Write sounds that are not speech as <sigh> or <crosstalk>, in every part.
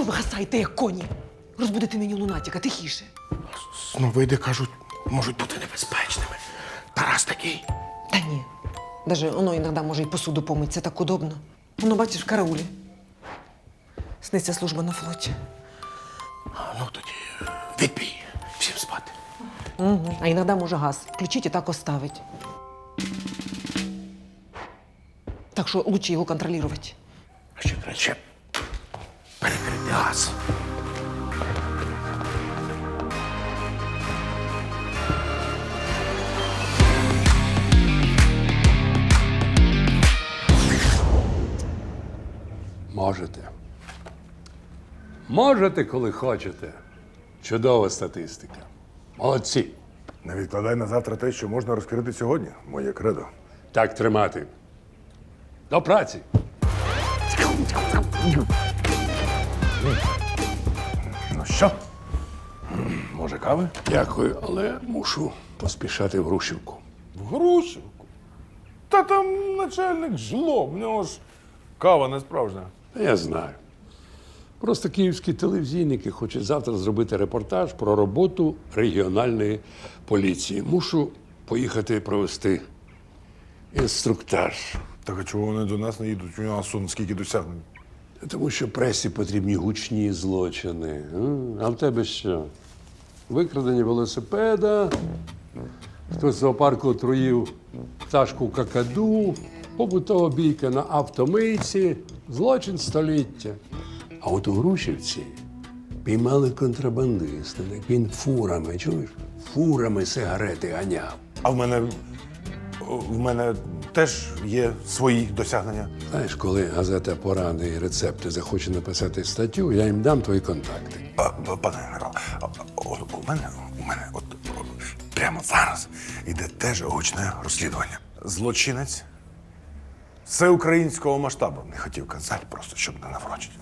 Що ви гасаєте, як коні? Розбудите мені лунатіка, тихіше. Сновиди, кажуть, можуть бути небезпечними. Тарас такий. Та ні. Даже воно іноді може і посуду помить, це так удобно. Воно, бачиш, в караулі. Сниться служба на флоті. Ну тоді е, відбій. Всім спати. Угу. А іноді може газ включить і так оставить. Так що лучше його контролювати. А ще краще перекрити газ. Можете. Можете, коли хочете. Чудова статистика. Молодці. Не відкладай на завтра те, що можна розкрити сьогодні, моє кредо. Так тримати. До праці. Ну що? Може, кави? Дякую, але мушу поспішати в Грушівку. В Грушівку. Та там начальник жлоб, в нього ж кава не справжня. Та Я знаю. Просто київські телевізійники хочуть завтра зробити репортаж про роботу регіональної поліції. Мушу поїхати провести інструктаж. Так а чого вони до нас не їдуть? У нього сон скільки досягнень. Тому що пресі потрібні гучні злочини. А в тебе що? Викрадення велосипеда, хтось в зоопарку отруїв пташку какаду, побутова бійка на автомийці, злочин століття. А от у Грушівці піймали контрабандиста, так він фурами, чуєш? Фурами сигарети ганяв. А в мене. В мене теж є свої досягнення. Знаєш, коли газета «Поради і рецепти захоче написати статтю, я їм дам твої контакти. П- пане генерал, а, а, у мене, у мене от, о, прямо зараз іде теж гучне розслідування. Злочинець всеукраїнського масштабу. Не хотів казати, просто щоб не наврочити.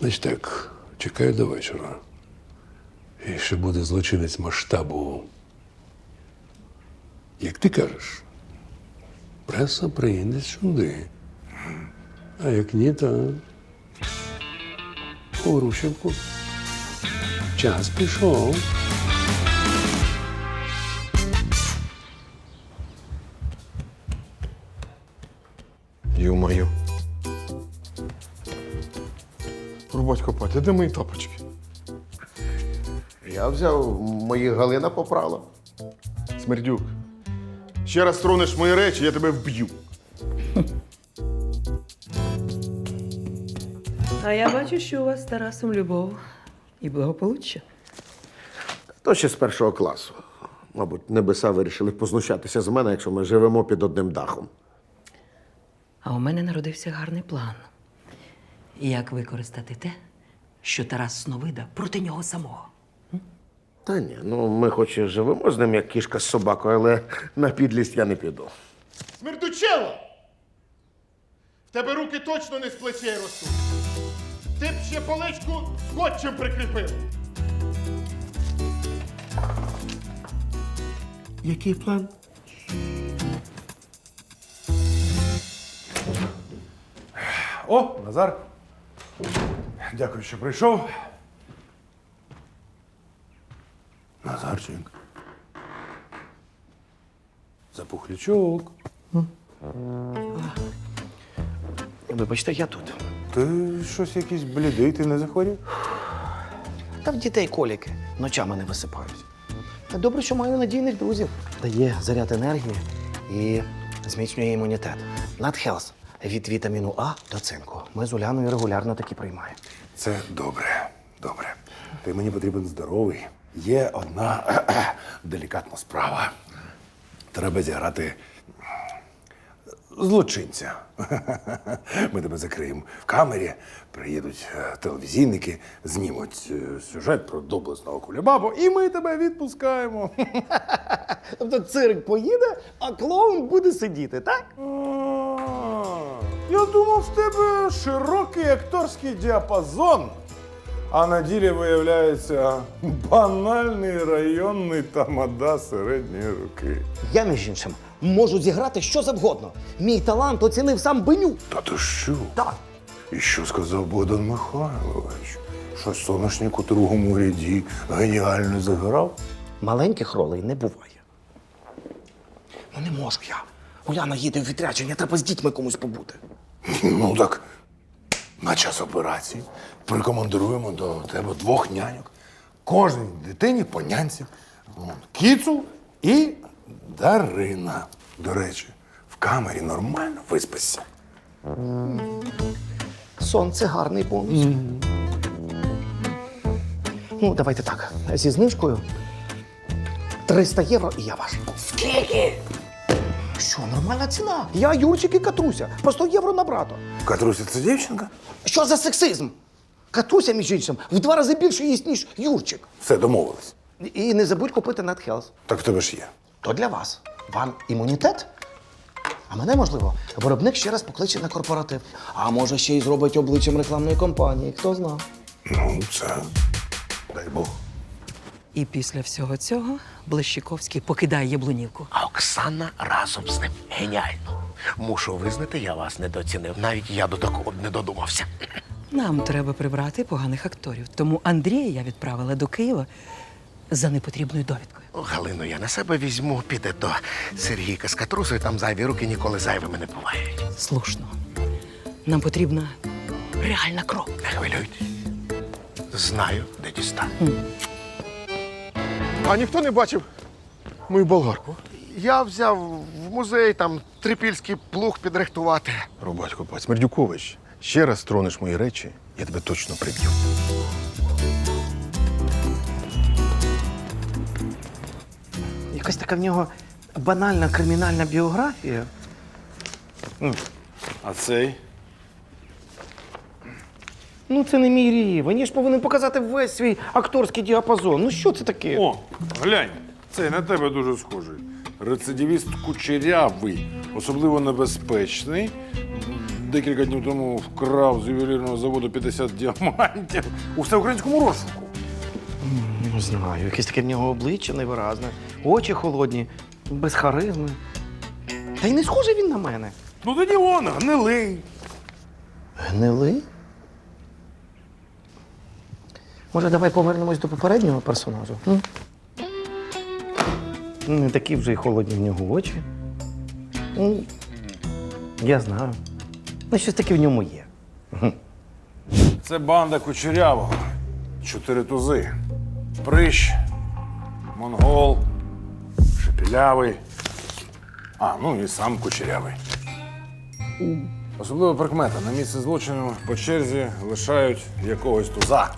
Значить так, чекаю до вечора. І ще буде злочинець масштабу. Як ти кажеш, преса приїде сюди. А як ні, то у Грушівку. Час пішов. Ю-мою. Рубатько Патя, де мої тапочки? Я взяв, мої Галина попрала. Смердюк. Ще раз тронеш мої речі, я тебе вб'ю. А я бачу, що у вас з Тарасом любов і благополуччя. То ще з першого класу. Мабуть, небеса вирішили познущатися з мене, якщо ми живемо під одним дахом. А у мене народився гарний план. Як використати те, що Тарас Сновида проти нього самого? Та ні, ну ми хоч і живемо з ним, як кішка з собакою, але на підлість я не піду. Смердючело! В тебе руки точно не з плечей ростуть. Ти б ще поличку скотчем прикріпив. Який план? О, Назар. Дякую, що прийшов. Назарчик. Запухлячок. Вибачте, я тут. Ти щось якийсь блідий, ти не захворів? Та в дітей коліки ночами не висипають. Та добре, що маю надійних друзів. Дає заряд енергії і зміцнює імунітет. Надхелс від вітаміну А до цинку. Ми з Уляною регулярно такі приймаємо. Це добре, добре. Ти мені потрібен здоровий. Є одна <clears throat> делікатна справа. Треба зіграти злочинця. <laughs> Ми тебе закриємо в камері, приїдуть е, телевізійники, знімуть е, сюжет про доблесного кулебабу, і ми тебе відпускаємо. <laughs> Тобто цирк поїде, а клоун буде сидіти, так? Я думав, в тебе широкий акторський діапазон. А на ділі виявляється банальний районний тамада середньої руки. Я, між іншим, можу зіграти що завгодно. Мій талант оцінив сам Беню. Та ти що? Так. І що сказав Богдан Михайлович? Що соняшник у другому ряді геніально заграв? Маленьких ролей не буває. Ну не можу я. Уляна їде в відрядження, треба з дітьми комусь побути. Ну так, на час операції прикомандируємо до тебе двох няньок. Кожній дитині по нянці. Вон, Кіцу і Дарина. До речі, в камері нормально виспишся. Сон це гарний бонус. Ну, давайте так. Зі знижкою 300 євро і я ваш. Скільки? Що, нормальна ціна? Я Юрчик і Катруся. По 100 євро на брата. Катруся, це дівчинка? Що за сексизм? Катруся, між іншим, в два рази більше їсть, ніж Юрчик. Все, домовились. І не забудь купити NetHealth. Так в тебе ж є. То для вас. Вам імунітет? А мене, можливо, виробник ще раз покличе на корпоратив. А може, ще й зробить обличчям рекламної кампанії, хто зна. Ну, це. Дай Бог. І після всього цього Блищиковський покидає Яблунівку. А Оксана разом з ним геніально. Мушу визнати, я вас недооцінив. Навіть я до такого не додумався. Нам треба прибрати поганих акторів. Тому Андрія я відправила до Києва за непотрібною довідкою. Галину я на себе візьму, піде до Сергійка з Катрусою, там зайві руки ніколи зайвими не бувають. Слушно. Нам потрібна реальна кров. Не хвилюйтесь. Знаю, де дістати. А ніхто не бачив мою болгарку? Я взяв в музей там трипільський плуг підрихтувати. Рубатько паць Смердюкович, ще раз тронеш мої речі, я тебе точно приб'ю. Якась така в нього банальна кримінальна біографія. А цей? Ну, це не мій рівень. Я ж повинен показати весь свій акторський діапазон. Ну що це таке? О, глянь, цей на тебе дуже схожий. Рецидивіст кучерявий, особливо небезпечний. Декілька днів тому вкрав з ювелірного заводу 50 діамантів у всеукраїнському розшуку. Не знаю, якесь таке в нього обличчя невиразне, очі холодні, без харизми. Та й не схожий він на мене. Ну тоді он, гнилий. Гнилий? Може, давай повернемось до попереднього персонажа? м? Не такі вже й холодні в нього очі. Ну, Я знаю. Ну, щось таке в ньому є. Це банда кучерявого. Чотири тузи. Прищ, монгол, шепілявий. А, ну і сам кучерявий. Особлива прикмета. На місце злочину по черзі лишають якогось туза.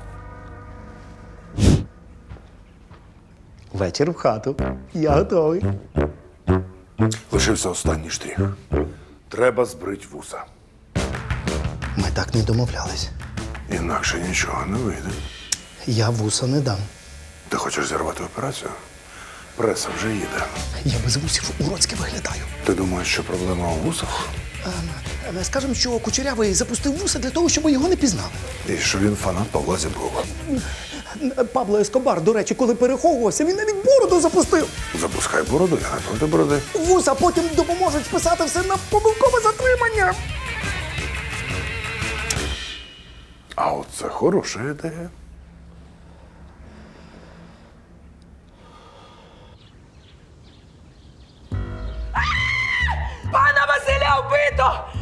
Вечір в хату. Я готовий. Лишився останній штрих. Треба збрить вуса. Ми так не домовлялись. Інакше нічого не вийде. Я вуса не дам. Ти хочеш зірвати операцію? Преса вже їде. Я без вусів уродськи виглядаю. Ти думаєш, що проблема у вусах? Ем, Скажемо, що кучерявий запустив вуса для того, щоб його не пізнали. І що він фанат Павла Зіброва. Пабло Ескобар, до речі, коли переховувався, він навіть бороду запустив. Запускай бороду, я не проти бороди. Вуса потім допоможуть списати все на помилкове затримання. А от це хороша ідея. Пана Василя вбито!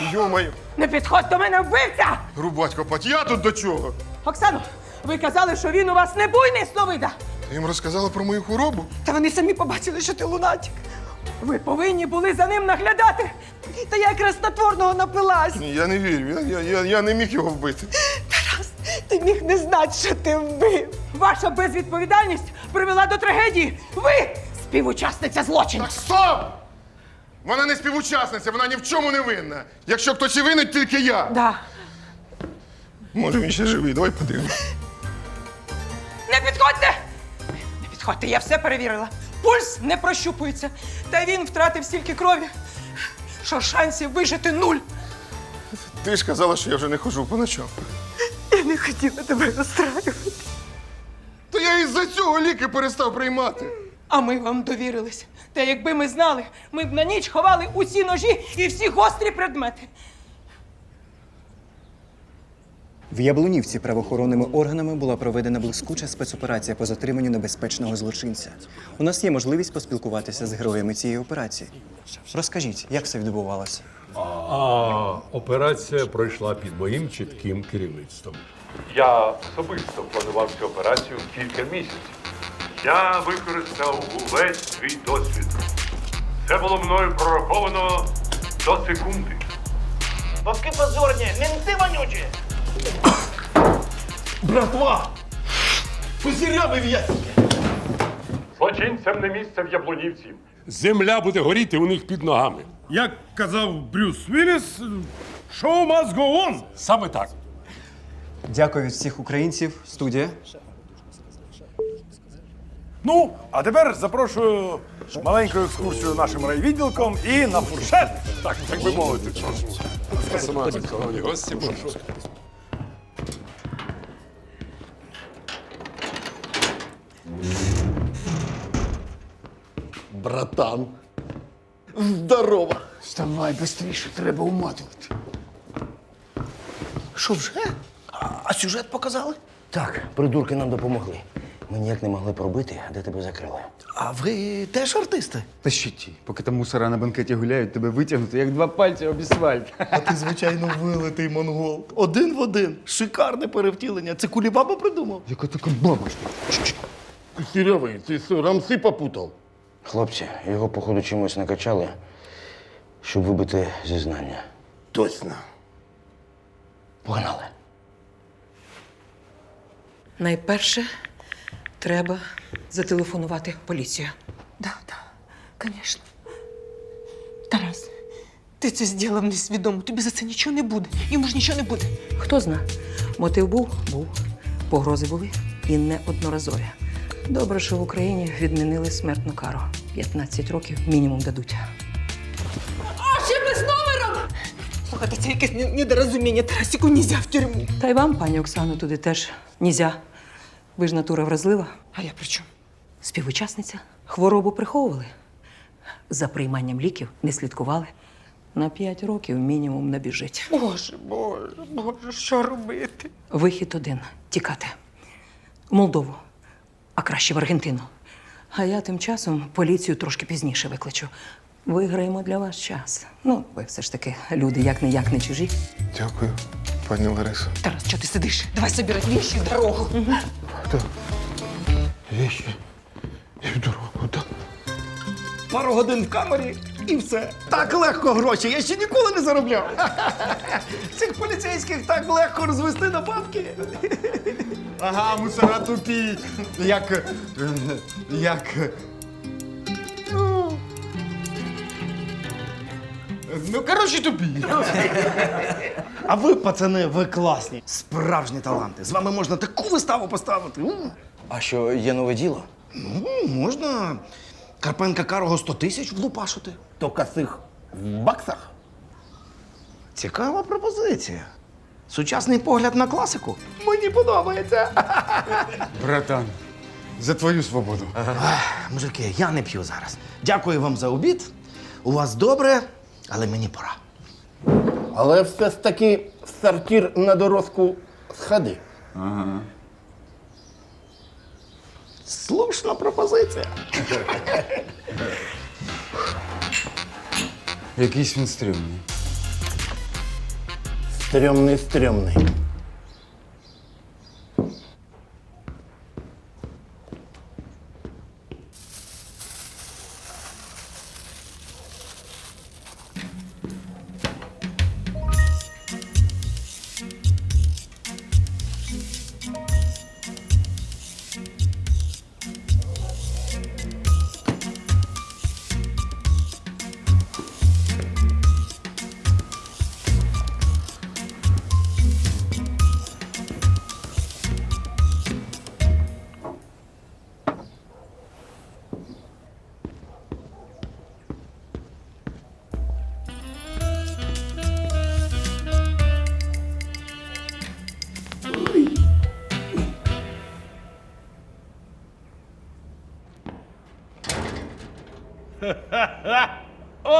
Йомаю, Не підходь до мене, вбивця! Рубатько паць, я тут до чого? Оксано, ви казали, що він у вас не буйний словида. Ти їм розказала про мою хворобу? Та вони самі побачили, що ти лунатик. Ви повинні були за ним наглядати. Та я якраз снотворного напилась. Ні, я не вірю, я, я, я, я не міг його вбити. Тарас, ти міг не знати, що ти вбив. Ваша безвідповідальність привела до трагедії. Ви співучасниця злочину. Так стоп! Вона не співучасниця, вона ні в чому не винна. Якщо хтось і винен, тільки я. Да. Може, він ще живий, давай подивимось. Не підходьте! Не підходьте, я все перевірила. Пульс не прощупується. Та він втратив стільки крові, що шансів вижити нуль. Ти ж казала, що я вже не хожу по ночам. Я не хотіла тебе розстраювати. То я із-за цього ліки перестав приймати. А ми вам довірились. Та якби ми знали, ми б на ніч ховали усі ножі і всі гострі предмети. В Яблунівці правоохоронними органами була проведена блискуча спецоперація по затриманню небезпечного злочинця. У нас є можливість поспілкуватися з героями цієї операції. Розкажіть, як це відбувалося? А операція пройшла під моїм чітким керівництвом. Я особисто планував цю операцію кілька місяців. Я використав увесь свій досвід. Це було мною прораховано до секунди. Бабки позорні, менти вонючі! Братва! Позіряви в ясіки! Злочинцям не місце в Яблунівці. Земля буде горіти у них під ногами. Як казав Брюс Вілліс, шоу must go on! Саме так. Дякую від всіх українців. Студія. Ну, а тепер запрошую маленьку екскурсію нашим райвідділком і на фуршет. Так, так би мовити. Сама шановні гості, прошу. Братан. Здорово. Вставай швидше, треба уматувати. Що вже? А, а сюжет показали? Так, придурки нам допомогли. Ми ніяк не могли пробити, де тебе закрили. А ви теж артисти? Та що ті, поки там мусора на банкеті гуляють, тебе витягнути, як два пальці об асфальт. А ти, звичайно, вилитий монгол. Один в один. Шикарне перевтілення. Це кулібаба придумав. Яка така баба? Сірявий, ти що, рамси попутав? Хлопці, його, походу, чимось накачали, щоб вибити зізнання. Точно. Погнали. Найперше треба зателефонувати в поліцію. Да, да, звісно. Тарас, ти це зробив несвідомо. Тобі за це нічого не буде. Йому ж нічого не буде. Хто зна? Мотив був? Був. Погрози були і неодноразові. Добре, що в Україні відмінили смертну кару. 15 років мінімум дадуть. А ще без номером! Слухайте, це якесь не- недорозуміння. Тарасіку нельзя в тюрму. Та й вам, пані Оксано, туди теж нізя. Ви ж натура вразлива. А я при чому? Співучасниця. Хворобу приховували. За прийманням ліків не слідкували. На 5 років мінімум набіжить. Боже, боже, боже, що робити? Вихід один тікати. В Молдову, а краще в Аргентину. А я тим часом поліцію трошки пізніше викличу. Виграємо для вас час. Ну, ви все ж таки люди як не як не чужі. Дякую, пані Ларисо. Тарас, чого ти сидиш? Давай собирать вещи в дорогу. Вещи. І в дорогу, так? Пару годин в камері і все. Так легко гроші. Я ще ніколи не заробляв. Цих поліцейських так легко розвести на бабки. Ага, мусора тупі. Як. Як. Ну, коротше, тупі. А ви, пацани, ви класні. Справжні таланти. З вами можна таку виставу поставити. М. А що, є нове діло? Ну, можна Карпенка Карого 100 тисяч влупашити. То косих в баксах? Цікава пропозиція. Сучасний погляд на класику. Мені подобається. Братан, за твою свободу. Мужики, я не п'ю зараз. Дякую вам за обід. У вас добре, але мені пора. Але все ж таки в сортир на дорозку сходи. Ага. Слушна пропозиція. Якийсь він стрімний. Стрьомний, стрьомний.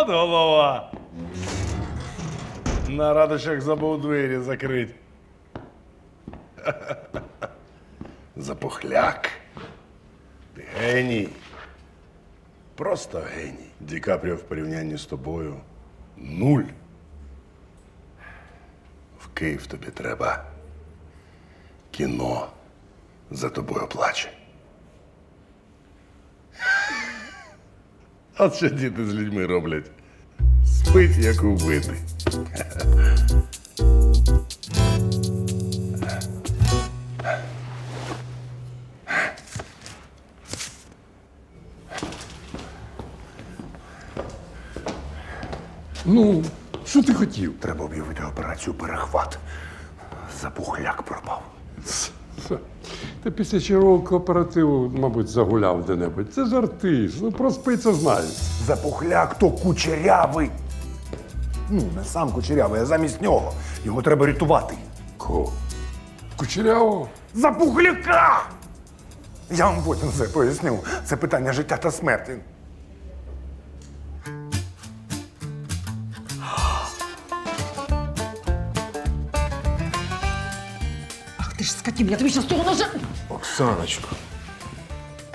От голова. На радощах забув двері закрити. <laughs> Запухляк. Ти геній. Просто геній. Ді Капріо в порівнянні з тобою нуль. В Київ тобі треба. Кіно за тобою плаче. <laughs> От що діти з людьми роблять. Спить, як убитий. Ну, що ти хотів? Треба об'явити операцію перехват. Запухляк пропав. Ти після чергового кооперативу, мабуть, загуляв де-небудь. Це ж артист, ну проспиться знаєш. Запухляк то кучерявий. Ну, не сам кучерявий, а замість нього. Його треба рятувати. Кого? Кучерявого? Запухляка! Я вам потім все поясню. Це питання життя та смерті. Ах ти ж скотів, я тобі щас того ножа. Оксаночко,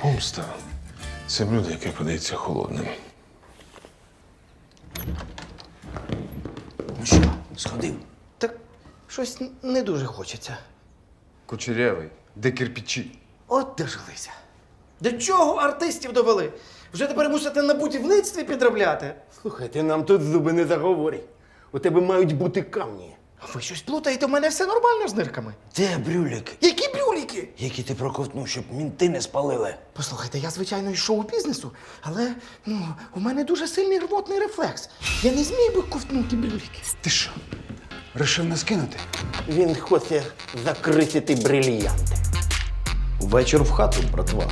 помста це блюдо, яке подається холодним. Ну що, сходив? Так щось не дуже хочеться. Кучерявий, де кирпичі? От дожилися. До чого артистів довели? Вже тепер мусите на будівництві підробляти. Слухайте, нам тут зуби не заговорять. У тебе мають бути камні. А ви щось плутаєте, у мене все нормально з нирками. Де брюлик? Які брюліки? Які ти проковтнув, щоб мінти не спалили? Послухайте, я звичайно із шоу-бізнесу, але ну, у мене дуже сильний рвотний рефлекс. Я не зміг би ковтнути брюліки. Ти що? Рішив нас кинути? Він хоче закрити ті брильянти. Вечір в хату, братва.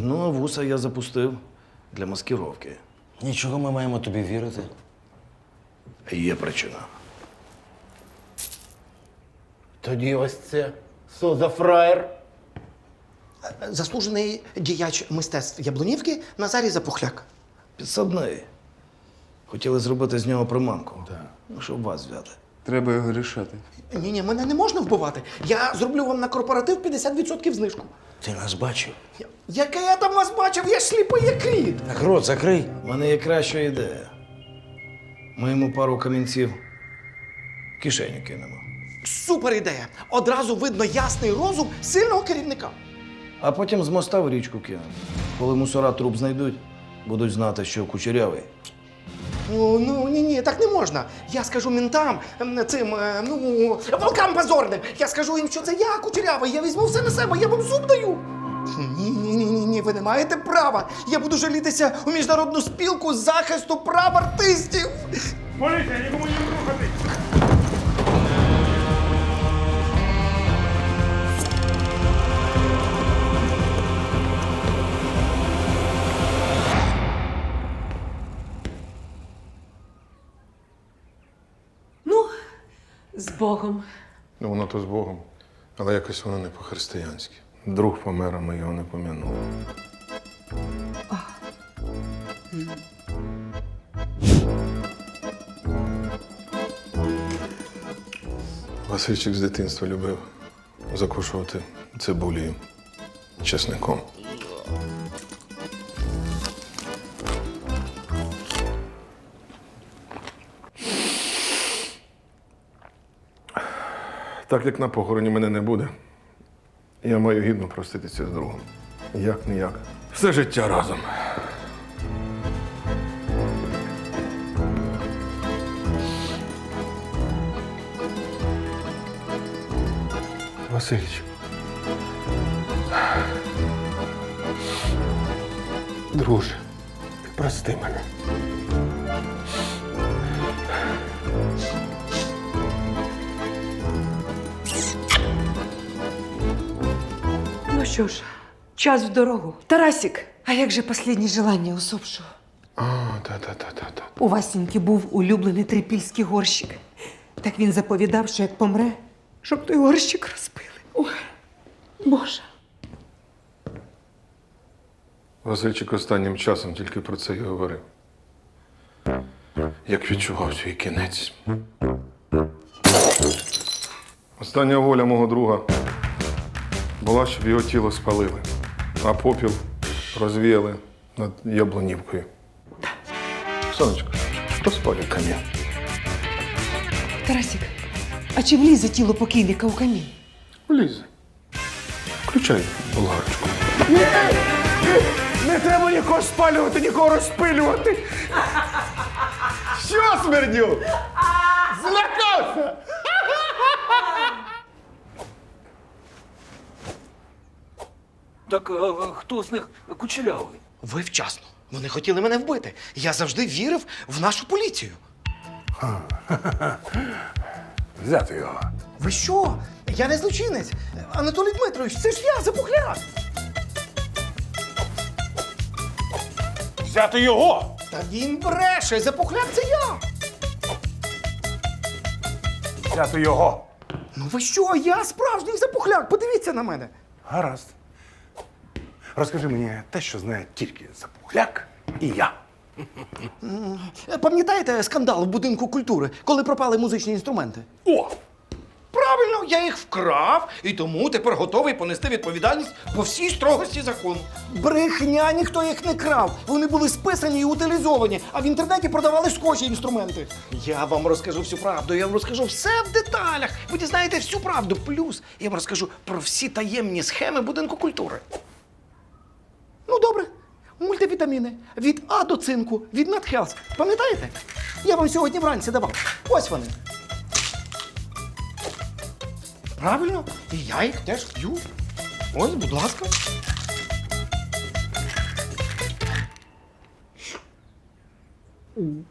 Ну, а вуса я запустив для маскировки. Нічого ми маємо тобі вірити. Є причина. Тоді ось це. Що за фраєр? Заслужений діяч мистецтв Яблунівки Назарій Запухляк. Підсадний. Хотіли зробити з нього приманку. Ну, щоб вас взяти. Треба його рішати. Ні, ні, мене не можна вбивати. Я зроблю вам на корпоратив 50% знижку. Ти нас бачив? Я- Яке я там вас бачив? Я ж сліпий як кріт. Так рот закрий. У мене є краща ідея. Ми йому пару камінців в кишеню кинемо. Супер ідея! Одразу видно ясний розум сильного керівника. А потім з моста в річку кинемо. Коли мусора труп знайдуть, будуть знати, що кучерявий. Ну, ну ні, ні, так не можна. Я скажу ментам, ем, цим, е, ну, волкам позорним. Я скажу їм, що це я кучерявий, я візьму все на себе, я вам зуб даю. Ні, ні, ні, ні, ні, ви не маєте права. Я буду жалітися у міжнародну спілку захисту прав артистів. Поліція, нікому не рухати! Богом. Ну, воно то з Богом, але якось воно не по-християнськи. Друг помер, а ми його не пом'янули. Васильчик з дитинства любив закушувати цибулею, чесником. Так як на похороні мене не буде, я маю гідно проститися з другом. Як не як. Все життя разом. Васильчик. Друже, прости мене. Ну що ж, час в дорогу. Тарасик, а як же останнє желання усопшого? А, та-та-та-та-та. У Васіньки був улюблений трипільський горщик. Так він заповідав, що як помре, щоб той горщик розпили. Ой, Боже. Васильчик останнім часом тільки про це й говорив. Як відчував свій кінець. Остання воля мого друга була, щоб його тіло спалили, а попіл розвіяли над яблунівкою. Сонечко, розпалюй камін. Тарасік, а чи влізе тіло покійника у камін? Влізе. Включай болгарочку. Не треба нікого спалювати, нікого розпилювати. Що, смердю? Злякався! Так хто з них кучерявий? Ви вчасно. Вони хотіли мене вбити. Я завжди вірив в нашу поліцію. <laughs> Взяти його. Ви що? Я не злочинець. Анатолій Дмитрович, це ж я, запухляк. Взяти його! Та він бреше, запухляк це я. Взяти його! Ну ви що? Я справжній запухляк. Подивіться на мене. Гаразд. Розкажи мені те, що знає тільки Запухляк і я. Е, Пам'ятаєте скандал в будинку культури, коли пропали музичні інструменти? О! Правильно, я їх вкрав і тому тепер готовий понести відповідальність по всій строгості закону. Брехня, ніхто їх не крав. Вони були списані і утилізовані, а в інтернеті продавали схожі інструменти. Я вам розкажу всю правду, я вам розкажу все в деталях. Ви дізнаєте всю правду. Плюс я вам розкажу про всі таємні схеми будинку культури. Ну, добре. Мультивітаміни від А до цинку, від Натхелс. Пам'ятаєте? Я вам сьогодні вранці давав. Ось вони. Правильно? І я їх теж п'ю. Ось, будь ласка. <laughs>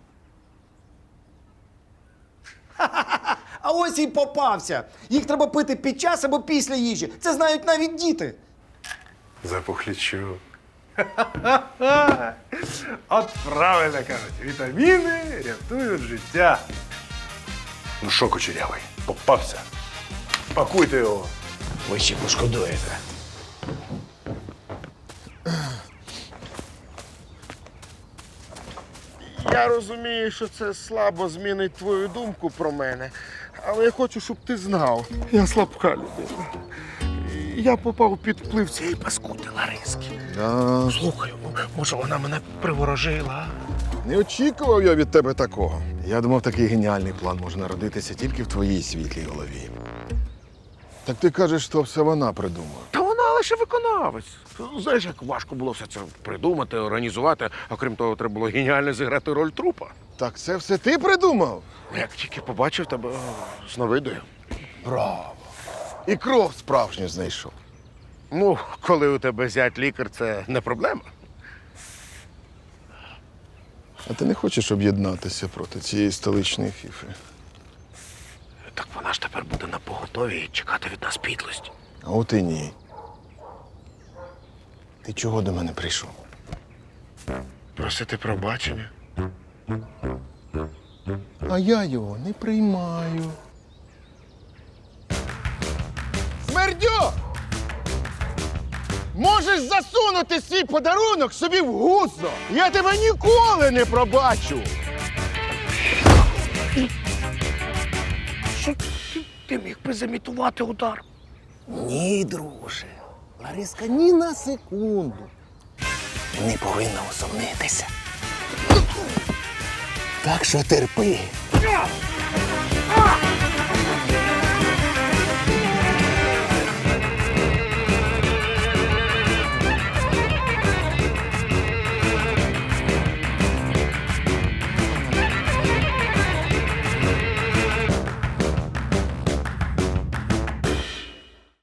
А ось і попався. Їх треба пити під час або після їжі. Це знають навіть діти. Запухлячу. <laughs> От правильно кажуть, вітаміни рятують життя. Ну що, кучерявий, попався. Пакуйте його. Ви ще пошкодуєте. Я розумію, що це слабо змінить твою думку про мене, але я хочу, щоб ти знав. Я слабка людина. Я попав під вплив цієї паскуди Лариски. Слухай, може вона мене приворожила? Не очікував я від тебе такого. Я думав, такий геніальний план може народитися тільки в твоїй світлій голові. Так ти кажеш, що все вона придумала. Та вона лише виконавець. Знаєш, як важко було все це придумати, організувати, а крім того, треба було геніально зіграти роль трупа. Так це все ти придумав? Як тільки побачив тебе о, сновидою. Браво! І кров справжню знайшов. Ну, коли у тебе зять лікар, це не проблема. А ти не хочеш об'єднатися проти цієї столичної фіфи? Так вона ж тепер буде на поготові і чекати від нас підлості. А от і ні. Ти чого до мене прийшов? Просити пробачення. А я його не приймаю. Можеш засунути свій подарунок собі в гузно! Я тебе ніколи не пробачу! Що ти, ти міг би замітувати удар? Ні, друже. Лариска ні на секунду не повинна усомнитися. Так що терпи.